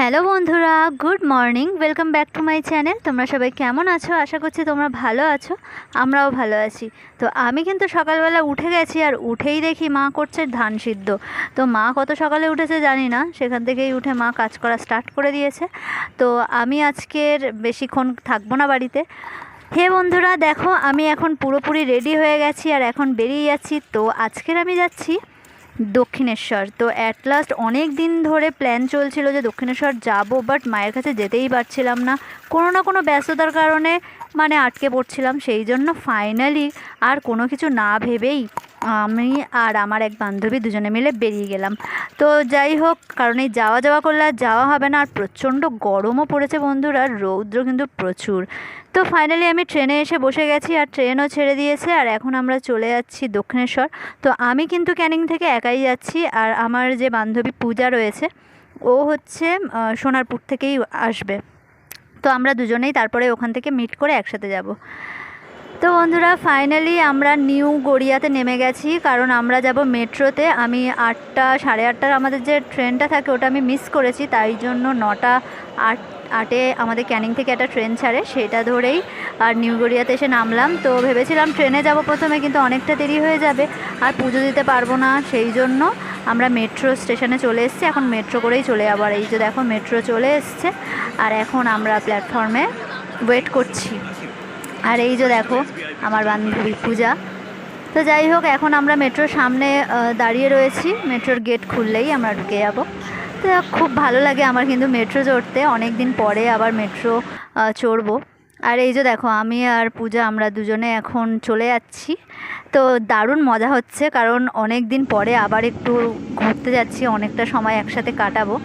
Hello বন্ধুরা, good morning, welcome back to my channel. তোমরা সবাই কেমন আছো? আশা করছি তোমরা ভালো আছো, আমরাও ভালো আছি। তো আমি কিন্তু সকালবেলা উঠে গেছি আর উঠেই দেখি মা করছে ধান সিদ্ধ। তো মা কত সকালে উঠেছে জানি না, সেখান থেকেই উঠে মা কাজ করা স্টার্ট করে দিয়েছে। তো আমি আজকের বেশিক্ষণ থাকব না বাড়িতে। হে বন্ধুরা, দেখো আমি এখন পুরোপুরি রেডি হয়ে গেছি আর এখন বেরিয়ে যাচ্ছি। তো আজকের আমি যাচ্ছি দক্ষিণেশ্বর। তো অ্যাট লাস্ট অনেক দিন ধরে প্ল্যান চলছিল যে দক্ষিণেশ্বর যাব বাট মায়ের কাছে যেতেই পারছিলাম না। কোনো না কোনো ব্যস্ততার কারণে মানে আটকে পড়ছিলাম, সেই জন্য ফাইনালি আর কোনো কিছু না ভেবেই আমি আর আমার এক বান্ধবী দুজনে মিলে বেরিয়ে গেলাম। তো যাই হোক, কারণ এই যাওয়া যাওয়া করলে আর যাওয়া হবে না, আর প্রচণ্ড গরমও পড়েছে বন্ধুরা রৌদ্র কিন্তু প্রচুর। তো ফাইনালি আমি ট্রেনে এসে বসে গেছি, আর ট্রেনও ছেড়ে দিয়েছে, আর এখন আমরা চলে যাচ্ছি দক্ষিণেশ্বর। তো আমি কিন্তু ক্যানিং থেকে একাই যাচ্ছি, আর আমার যে বান্ধবী পূজা রয়েছে, ও হচ্ছে সোনারপুর থেকেই আসবে। তো আমরা দুজনেই তারপরে ওখান থেকে মিট করে একসাথে যাব। তো বন্ধুরা ফাইনালি আমরা নিউ গড়িয়াতে নেমে গেছি, কারণ আমরা যাব মেট্রোতে। আমি আটটা, সাড়ে আটটার আমাদের যে ট্রেনটা থাকে, ওটা আমি মিস করেছি, তাই জন্য নটা আট, আটে আমাদের ক্যানিং থেকে একটা ট্রেন ছাড়ে, সেটা ধরেই আর নিউ গড়িয়াতে এসে নামলাম। তো ভেবেছিলাম ট্রেনে যাব প্রথমে, কিন্তু অনেকটা দেরি হয়ে যাবে, আর পুজো দিতে পারব না, সেই জন্য আমরা মেট্রো স্টেশনে চলে এসেছি। এখন মেট্রো করেই চলে যাব, আর এই যে দেখো, মেট্রো চলে এসছে, আর এখন আমরা প্ল্যাটফর্মে ওয়েট করছি। আর এই যে দেখো, আমার বান্ধবী পূজা। তো যাই হোক, এখন আমরা মেট্রোর সামনে দাঁড়িয়ে রয়েছি। মেট্রোর গেট খুললেই আমরা ঢুকে যাব। তো খুব ভালো লাগে আমার কিন্তু মেট্রো চড়তে। অনেক দিন পরে আবার মেট্রো চড়বো। আর এই যে দেখো, আমি আর পূজা আমরা দুজনে এখন চলে যাচ্ছি। তো দারুণ মজা হচ্ছে, কারণ অনেক দিন পরে আবার একটু ঘুরতে যাচ্ছি, অনেকটা সময় একসাথে কাটাবো।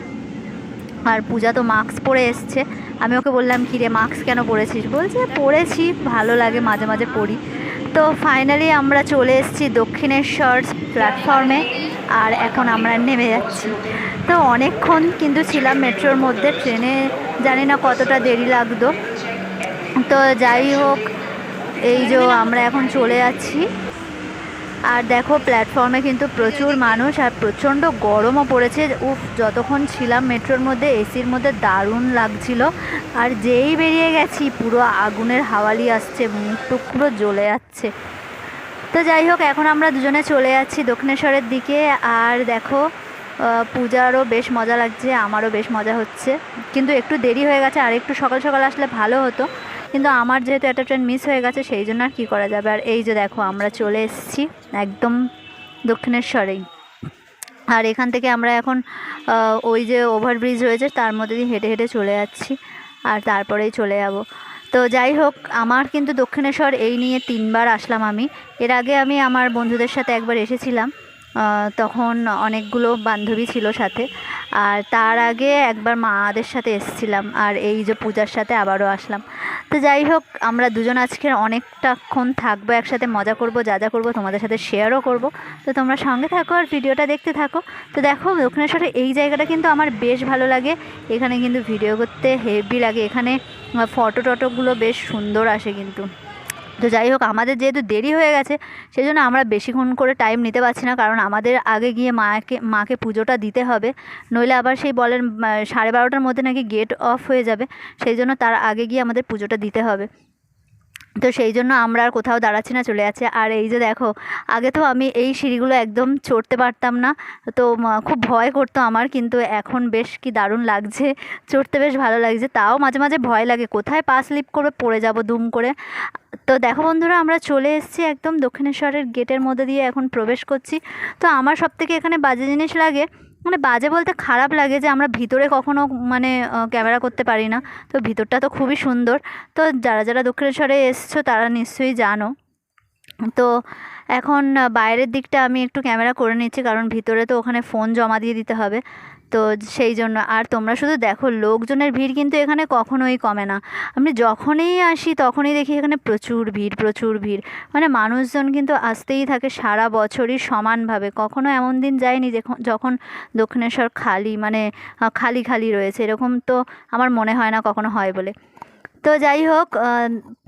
আর পূজা তো মাস্ক পরে এসছে। আমি ওকে বললাম, কি রে, মাস্ক কেন পরেছিস? বলছে, পরেছি, ভালো লাগে, মাঝে মাঝে পড়ি তো ফাইনালি আমরা চলে এসেছি দক্ষিণেশ্বর প্ল্যাটফর্মে আর এখন আমরা নেমে যাচ্ছি। তো অনেকক্ষণ কিন্তু ছিলাম মেট্রোর মধ্যে, ট্রেনে জানি না কতটা দেরি লাগতো। তো যাই হোক, এই যে আমরা এখন চলে যাচ্ছি। আর দেখো প্ল্যাটফর্মে কিন্তু প্রচুর মানুষ আর প্রচণ্ড গরমও পড়েছে। উফ, যতক্ষণ ছিলাম মেট্রোর মধ্যে, এসির মধ্যে দারুণ লাগছিল। আর যেই বেরিয়ে গেছি, পুরো আগুনের হাওয়ালি আসছে, মুখ টুক পুরো জ্বলে যাচ্ছে। তো যাই হোক, এখন আমরা দুজনে চলে যাচ্ছি দক্ষিণেশ্বরের দিকে। আর দেখো পূজারও বেশ মজা লাগছে, আমারও বেশ মজা হচ্ছে। কিন্তু একটু দেরি হয়ে গেছে আর একটু সকাল সকাল আসলে ভালো হতো। কিন্তু আমার যেহেতু একটা ট্রেন মিস হয়ে গেছে, সেই জন্য আর কী করা যাবে? আর এই যে দেখো, আমরা চলে এসেছি একদম দক্ষিণেশ্বরেই। আর এখান থেকে আমরা এখন ওই যে ওভারব্রিজ রয়েছে, তার মধ্যে দিয়ে হেঁটে হেঁটে চলে যাচ্ছি, আর তারপরেই চলে যাব। তো যাই হোক, আমার কিন্তু দক্ষিণেশ্বর এই নিয়ে তিনবার আসলাম আমি। এর আগে আমি আমার বন্ধুদের সাথে একবার এসেছিলাম তখন অনেকগুলো বান্ধবী ছিল সাথে, আর তার আগে একবার মাদের সাথে এসেছিলাম, আর এই যে পূজার সাথে আবারও আসলাম। তো যাই হোক, আমরা দুজন আজকে অনেকটাক্ষণ থাকব, একসাথে মজা করব, যা যা করব, তোমাদের সাথে শেয়ারও করব। তো তোমরা সঙ্গে থাকো আর ভিডিওটা দেখতে থাকো। তো দেখো দক্ষিণেশ্বরে এই জায়গাটা কিন্তু আমার বেশ ভালো লাগে। এখানে কিন্তু ভিডিও করতে হেভি লাগে। এখানে ফটো টটোগুলো বেশ সুন্দর আসে কিন্তু। তো যাই হোক, আমাদের যেহেতু দেরি হয়ে গেছে সেই জন্য আমরা বেশিক্ষণ করে টাইম নিতে পারছি না, কারণ আমাদের আগে গিয়ে মাকে মাকে পুজোটা দিতে হবে। নইলে আবার সেই বলেন সাড়ে বারোটার মধ্যে নাকি গেট অফ হয়ে যাবে সেই জন্য তার আগে গিয়ে আমাদের পুজোটা দিতে হবে। তো সেই জন্য আমরা আর কোথাও দাঁড়াচ্ছি না, চলে যাচ্ছে। আর এই যে দেখো, আগে তো আমি এই সিঁড়িগুলো একদম চড়তে পারতাম না, তো খুব ভয় করতো আমার, কিন্তু এখন বেশ কি দারুণ লাগছে, চড়তে বেশ ভালো লাগছে। তাও মাঝে মাঝে ভয় লাগে, কোথায় পা স্লিপ করবে পড়ে যাব দুম করে? তো দেখো বন্ধুরা, আমরা চলে এসেছি একদম দক্ষিণেশ্বরের গেটের মধ্যে দিয়ে এখন প্রবেশ করছি। তো আমার সব থেকে এখানে বাজে জিনিস লাগে মানে বাজে বলতে খারাপ লাগে যে আমরা ভিতরে কখনো মানে ক্যামেরা করতে পারি না। তো ভিতরটা তো খুবই সুন্দর। তো যারা যারা দক্ষিণেশ্বরে এসছো তারা নিশ্চয়ই জানো। তো এখন বাইরের দিকটা আমি একটু ক্যামেরা করে নিচ্ছি, কারণ ভিতরে তো ওখানে ফোন জমা দিয়ে দিতে হবে। তো সেই জন্য আর তোমরা শুধু দেখো, লোকজনের ভিড় কিন্তু এখানে কখনোই কমে না। আমি যখনই আসি তখনই দেখি এখানে প্রচুর ভিড় প্রচুর ভিড়। মানে মানুষজন কিন্তু আসতেই থাকে সারা বছরই সমানভাবে। কখনো এমন দিন যায়নি যখন দক্ষিণেশ্বর খালি মানে খালি খালি রয়েছে। এরকম তো আমার মনে হয় না কখনো হয় বলে। তো যাই হোক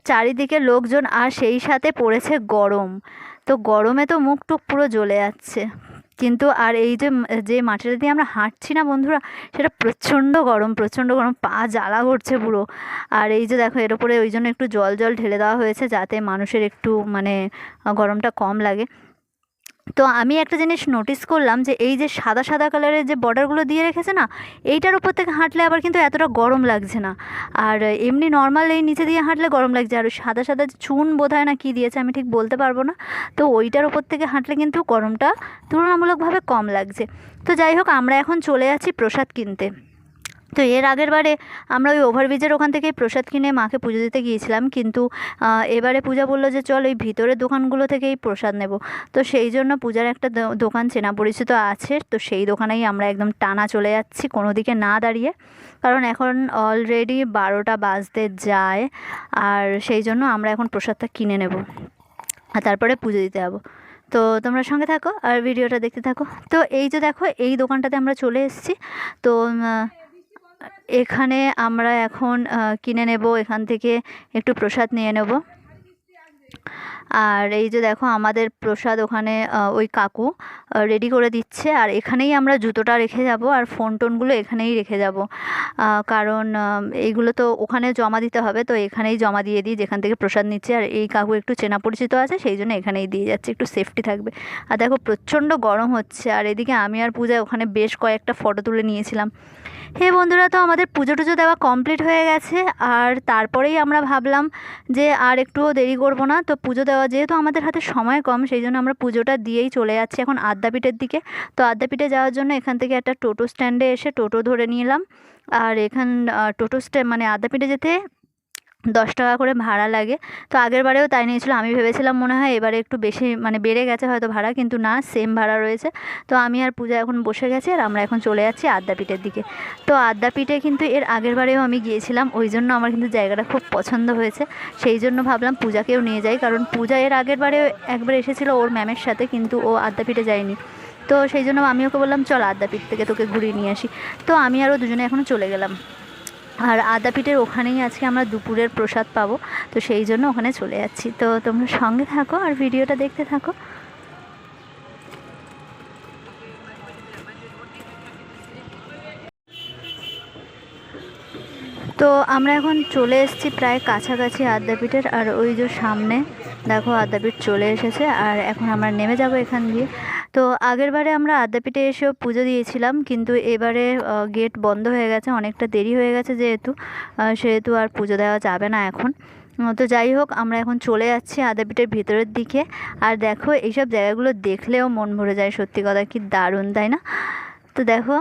চারিদিকে লোকজন আর সেই সাথে পড়েছে গরম। তো গরমে তো মুখ টুক পুরো জ্বলে যাচ্ছে। কিন্তু আর এই যে যে মাঠেটা দিয়ে আমরা হাঁটছি না বন্ধুরা, সেটা প্রচণ্ড গরম প্রচণ্ড গরম, পা জ্বালা করছে পুরো। আর এই যে দেখো, এর উপরে ওই জন্য একটু জল জল ঢেলে দেওয়া হয়েছে যাতে মানুষের একটু মানে গরমটা কম লাগে। তো আমি একটা জিনিস নোটিস করলাম যে এই যে সাদা সাদা কালারের যে বর্ডারগুলো দিয়ে রেখেছে না, এইটার উপর থেকে হাঁটলে আবার কিন্তু এতটা গরম লাগছে না। আর এমনি নর্মাল এই নিচে দিয়ে হাঁটলে গরম লাগছে। আর সাদা সাদা যে চুন বোধ হয় না কী দিয়েছে আমি ঠিক বলতে পারব না। তো ওইটার ওপর থেকে হাঁটলে কিন্তু গরমটা তুলনামূলকভাবে কম লাগছে। তো যাই হোক, আমরা এখন চলে যাচ্ছি প্রসাদ কিনতে। তো এর আগের বারে আমরা ওই ওভারব্রিজের ওখান থেকেই প্রসাদ কিনে মাকে পুজো দিতে গিয়েছিলাম। কিন্তু এবারে পূজা বলল যে, চল ওই ভিতরের দোকানগুলো থেকেই প্রসাদ নেব। তো সেই জন্য পূজার একটা দোকান চেনা পরিচিত আছে। তো সেই দোকানেই আমরা একদম টানা চলে যাচ্ছি কোনো দিকে না দাঁড়িয়ে। কারণ এখন অলরেডি বারোটা বাজতে যায়। আর সেই জন্য আমরা এখন প্রসাদটা কিনে নেব। আর তারপরে পুজো দিতে যাব। তো তোমরা সঙ্গে থাকো আর ভিডিওটা দেখতে থাকো। তো এই যে দেখো, এই দোকানটাতে আমরা চলে এসেছি। তো এখানে আমরা এখন কিনে নেব এখান থেকে একটু প্রসাদ নিয়ে নেব। আর এই যে দেখো আমাদের প্রসাদ ওখানে ওই কাকু রেডি করে দিচ্ছে। আর এখানেই আমরা জুতোটা রেখে যাব আর ফোন টোনগুলো এখানেই রেখে যাব। কারণ এইগুলো তো ওখানে জমা দিতে হবে, তো এখানেই জমা দিয়ে দিই, যেখান থেকে প্রসাদ নিচ্ছে। আর এই কাকু একটু চেনা পরিচিত আছে, সেই জন্য এখানেই দিয়ে যাচ্ছে, একটু সেফটি থাকবে। আর দেখো প্রচণ্ড গরম হচ্ছে, আর এদিকে আমি আর পূজা ওখানে বেশ কয়েকটা ফটো তুলে নিয়েছিলাম। হে বন্ধুরা, তো আমাদের পুজো টুজো দেওয়া কমপ্লিট হয়ে গেছে। আর তারপরেই আমরা ভাবলাম যে আর একটুও দেরি করব না, তো পুজো দেওয়া যেহেতু আমাদের হাতে সময় কম, সেই জন্য আমরা পুজোটা দিয়েই চলে যাচ্ছি এখন আদ্যাপীঠের দিকে। তো আদ্যাপীঠে যাওয়ার জন্য এখান থেকে একটা টোটো স্ট্যান্ডে এসে টোটো ধরে নিলাম। আর এখান টোটো স্ট্যান্ড মানে আদ্যাপীঠে যেতে দশ টাকা করে ভাড়া লাগে। তো আগের বারেও তাই নিয়েছিল। আমি ভেবেছিলাম মনে হয় এবারে একটু বেশি মানে বেড়ে গেছে হয়তো ভাড়া, কিন্তু না সেম ভাড়া রয়েছে। তো আমি আর পূজা এখন বসে গেছি আর আমরা এখন চলে যাচ্ছি আদ্যাপীঠের দিকে। তো আদ্যাপীঠে কিন্তু এর আগের বারেও আমি গিয়েছিলাম। ওই জন্য আমার কিন্তু জায়গাটা খুব পছন্দ হয়েছে। সেই জন্য ভাবলাম পূজাকেও নিয়ে যাই, কারণ পূজা এর আগের বারে একবার এসেছিল ওর ম্যামের সাথে, কিন্তু ও আদ্যাপীঠে যায়নি। তো সেই জন্য আমি ওকে বললাম, চল আদ্যাপীঠ থেকে তোকে ঘুরিয়ে নিয়ে আসি। তো আমি আরও দুজনে এখনও চলে গেলাম। আর আদ্যাপীঠের ওখানেই আজকে আমরা দুপুরের প্রসাদ পাবো, তো সেই জন্য ওখানে চলে যাচ্ছি। তো তোমরা সঙ্গে থাকো আর ভিডিওটা দেখতে থাকো। তো আমরা এখন চলে এসেছি প্রায় কাছাকাছি আদ্যাপীঠের আর ওই যে সামনে দেখো আদ্যাপীঠ চলে এসেছে, আর এখন আমরা নেমে যাব এখান দিয়ে। তো আগের বারে আমরা আদ্যাপীঠে এসেও পুজো দিয়েছিলাম, কিন্তু এবারে গেট বন্ধ হয়ে গেছে, অনেকটা দেরি হয়ে গেছে যেহেতু সেহেতু আর পুজো দেওয়া যাবে না এখন। তো যাই হোক, আমরা এখন চলে যাচ্ছি আদ্যাপীঠের ভিতরের দিকে। আর দেখো, এইসব জায়গাগুলো দেখলেও মন ভরে যায়, সত্যি কথা কি দারুণ, তাই না? তো দেখো,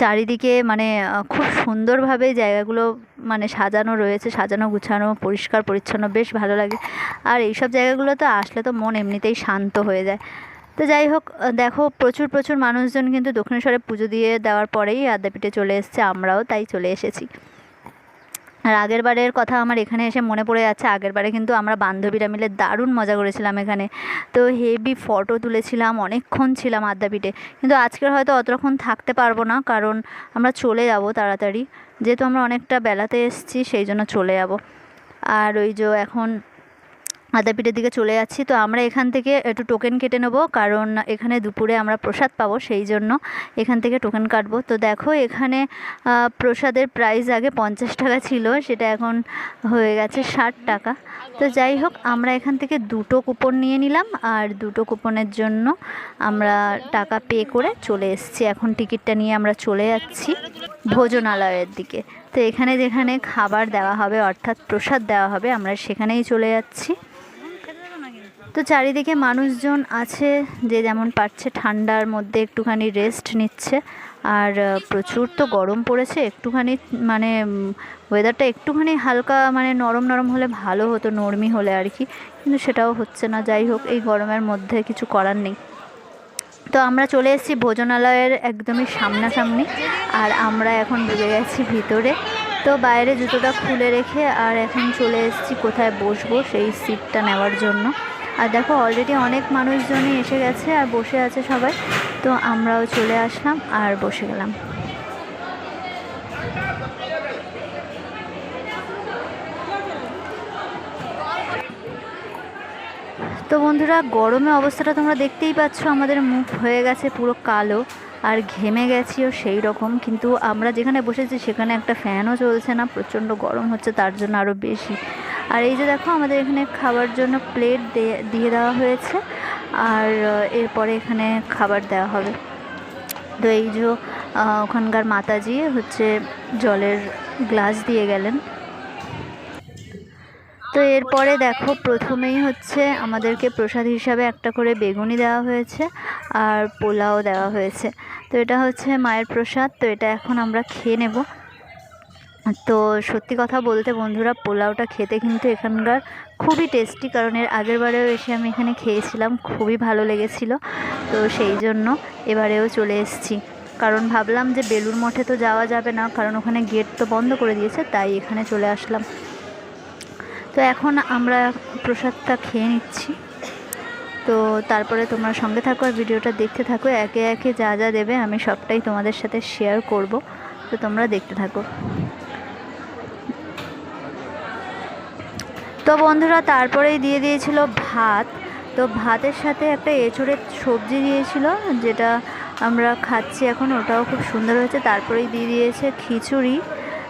চারিদিকে মানে খুব সুন্দরভাবে জায়গাগুলো মানে সাজানো রয়েছে, সাজানো, গুছানো, পরিষ্কার, পরিচ্ছন্ন, বেশ ভালো লাগে। আর এইসব জায়গাগুলো তো আসলে তো মন এমনিতেই শান্ত হয়ে যায়। তো যাই হোক দেখো প্রচুর প্রচুর মানুষজন কিন্তু দক্ষিণেশ্বরে পুজো দিয়ে দেওয়ার পরেই আদ্যাপীঠে চলে এসেছে, আমরাও তাই চলে এসেছি। আর আগের বারের কথা আমার এখানে এসে মনে পড়ে যাচ্ছে, আগের বারে কিন্তু আমরা বান্ধবীরা মিলে দারুণ মজা করেছিলাম এখানে। তো হেভি ফটো তুলেছিলাম, অনেকক্ষণ ছিলাম আদ্যাপীঠে। কিন্তু আজকের হয়তো অতক্ষণ থাকতে পারব না, কারণ আমরা চলে যাব তাড়াতাড়ি। যেহেতু আমরা অনেকটা বেলাতে এসেছি, সেই জন্য চলে যাব। আর ওই যে এখন আদ্যাপীঠের দিকে চলে যাচ্ছি। তো আমরা এখান থেকে একটু টোকেন কেটে নেব, কারণ এখানে দুপুরে আমরা প্রসাদ পাবো, সেই জন্য এখান থেকে টোকেন কাটবো। তো দেখো এখানে প্রসাদের প্রাইস আগে পঞ্চাশ টাকা ছিল, সেটা এখন হয়ে গেছে ষাট টাকা। তো যাই হোক, আমরা এখান থেকে দুটো কুপন নিয়ে নিলাম, আর দুটো কুপনের জন্য আমরা টাকা পে করে চলে এসেছি। এখন টিকিটটা নিয়ে আমরা চলে যাচ্ছি ভোজনালয়ের দিকে। তো এখানে যেখানে খাবার দেওয়া হবে, অর্থাৎ প্রসাদ দেওয়া হবে, আমরা সেখানেই চলে যাচ্ছি। তো চারিদিকে মানুষজন আছে যে যেমন পারছে ঠান্ডার মধ্যে একটুখানি রেস্ট নিচ্ছে। আর প্রচুর তো গরম পড়েছে, একটুখানি মানে ওয়েদারটা একটুখানি হালকা মানে নরম নরম হলে ভালো হতো, নরমি হলে আর কি। কিন্তু সেটাও হচ্ছে না, যাই হোক, এই গরমের মধ্যে কিছু করার নেই। তো আমরা চলে এসেছি ভোজনালয়ের একদমই সামনাসামনি, আর আমরা এখন ঢুকে গেছি ভিতরে। তো বাইরে জুতোটা খুলে রেখে, আর এখন চলে এসেছি কোথায় বসবো, সেই সিটটা নেওয়ার জন্য। আর দেখো অলরেডি অনেক মানুষজনই এসে গেছে আর বসে আছে সবাই। তো আমরাও চলে আসলাম আর বসে গেলাম। তো বন্ধুরা, গরমে অবস্থাটা তোমরা দেখতেই পাচ্ছ। আমাদের মুখ হয়ে গেছে পুরো কালো আর ঘেমে গেছিও সেই রকম। কিন্তু আমরা যেখানে বসেছি, সেখানে একটা ফ্যানও চলছে না। প্রচণ্ড গরম হচ্ছে, তার জন্য আরও বেশি আর এই যে দেখো, আমাদের এখানে খাবার জন্য প্লেট দিয়ে দেওয়া হয়েছে। আর এরপরে এখানে খাবার দেওয়া হবে। তো এই যে ওখানকার মাতাজি হচ্ছে জলের গ্লাস দিয়ে গেলেন। তো এরপরে দেখো, প্রথমেই হচ্ছে আমাদেরকে প্রসাদ হিসাবে একটা করে বেগুনি দেওয়া হয়েছে আর পোলাও দেওয়া হয়েছে। তো এটা হচ্ছে মায়ের প্রসাদ। তো এটা এখন আমরা খেয়ে নেব। তো সত্যি কথা বলতে বন্ধুরা, পোলাওটা খেতে কিন্তু এখানকার খুবই টেস্টি কারণ এর আগের বারেও এসে আমি এখানে খেয়েছিলাম, খুবই ভালো লেগেছিল। তো সেই জন্য এবারেও চলে এসেছি। কারণ ভাবলাম যে বেলুর মঠে তো যাওয়া যাবে না, কারণ ওখানে গেট তো বন্ধ করে দিয়েছে, তাই এখানে চলে আসলাম। তো এখন আমরা প্রসাদটা খেয়ে নিচ্ছি। তো তারপরে তোমরা সঙ্গে থাকো আর ভিডিওটা দেখতে থাকো। একে একে যা যা দেবে আমি সবটাই তোমাদের সাথে শেয়ার করব। তো তোমরা দেখতে থাকো। তো বন্ধুরা, তারপরেই দিয়ে দিয়েছিল ভাত। তো ভাতের সাথে একটা এঁচড়ের সবজি দিয়েছিল, যেটা আমরা খাচ্ছি এখন, ওটাও খুব সুন্দর হয়েছে। তারপরেই দিয়ে দিয়েছে খিচুড়ি।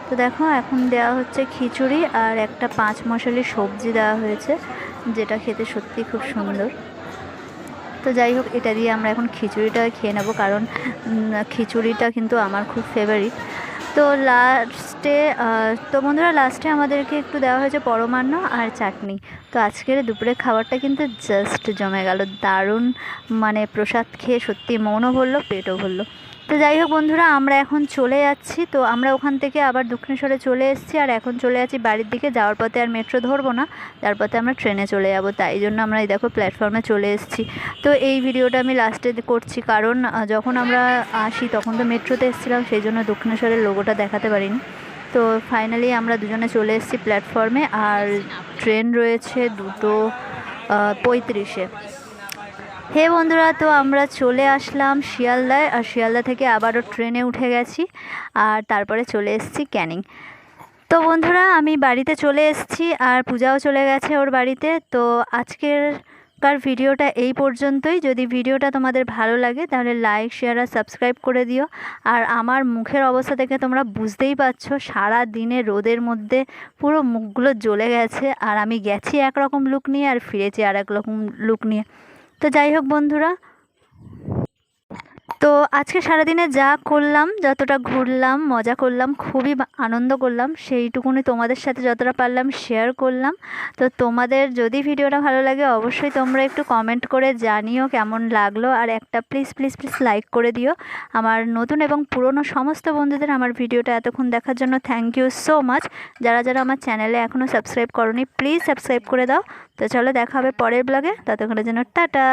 তো দেখো, এখন দেওয়া হচ্ছে খিচুড়ি আর একটা পাঁচ মশালি সবজি দেওয়া হয়েছে, যেটা খেতে সত্যি খুব সুন্দর। তো যাই হোক, এটা দিয়ে আমরা এখন খিচুড়িটা খেয়ে নেব, কারণ খিচুড়িটা কিন্তু আমার খুব ফেভারিট তো লাস্টে তো বন্ধুরা লাস্টে আমাদেরকে একটু দেওয়া হয়েছে পরমান্ন আর চাটনি। তো আজকের দুপুরের খাবারটা কিন্তু জাস্ট জমে গেল। দারুণ মানে প্রসাদ খেয়ে সত্যি মনও ভরলো, পেটও ভরলো। তো যাই হোক বন্ধুরা, আমরা এখন চলে যাচ্ছি। তো আমরা ওখান থেকে আবার দক্ষিণেশ্বরে চলে এসেছি আর এখন চলে যাচ্ছি বাড়ির দিকে। যাওয়ার পথে আর মেট্রো ধরবো না যার পথে আমরা ট্রেনে চলে যাব। তাই জন্য আমরা এই দেখো প্ল্যাটফর্মে চলে এসেছি। তো এই ভিডিওটা আমি লাস্টে করছি, কারণ যখন আমরা আসি তখন তো মেট্রোতে এসেছিলাম, সেই জন্য দক্ষিণেশ্বরের লোগোটা দেখাতে পারিনি। তো ফাইনালি আমরা দুজনে চলে এসেছি প্ল্যাটফর্মে, আর ট্রেন রয়েছে দুটো পঁয়ত্রিশে। হে বন্ধুরা, তো আমরা চলে আসলাম শিয়ালদায়, আর শিয়ালদা থেকে আবারও ট্রেনে উঠে গেছি, আর তারপরে চলে এসেছি ক্যানিং। তো বন্ধুরা, আমি বাড়িতে চলে এসেছি, আর পূজাও চলে গেছে ওর বাড়িতে। তো আজকের কার ভিডিওটা এই পর্যন্তই। যদি ভিডিওটা তোমাদের ভালো লাগে, তাহলে লাইক, শেয়ার, আর সাবস্ক্রাইব করে দিও। আর আমার মুখের অবস্থা থেকে তোমরা বুঝতেই পারছ, সারা দিনে রোদের মধ্যে পুরো মুখগুলো জ্বলে গেছে, আর আমি গেছি একরকম লুক নিয়ে, আর ফিরেছি আর এক রকম লুক নিয়ে। তো যাই হোক বন্ধুরা তো আজকে সারাদিনে যা করলাম, যতটা ঘুরলাম, মজা করলাম, খুবই আনন্দ করলাম, সেইটুকুনি তোমাদের সাথে যতটা পারলাম শেয়ার করলাম। তো তোমাদের যদি ভিডিওটা ভালো লাগে, অবশ্যই তোমরা একটু কমেন্ট করে জানিও কেমন লাগল। আর একটা প্লিজ প্লিজ প্লিজ লাইক করে দিও। আমার নতুন এবং পুরনো সমস্ত বন্ধুদের আমার ভিডিওটা এতক্ষণ দেখার জন্য থ্যাংক ইউ সো মাচ যারা যারা আমার চ্যানেলে এখনও সাবস্ক্রাইব করনি প্লিজ সাবস্ক্রাইব করে দাও। তো চলো দেখা হবে পরের ব্লগে ততক্ষণের জন্য টাটা।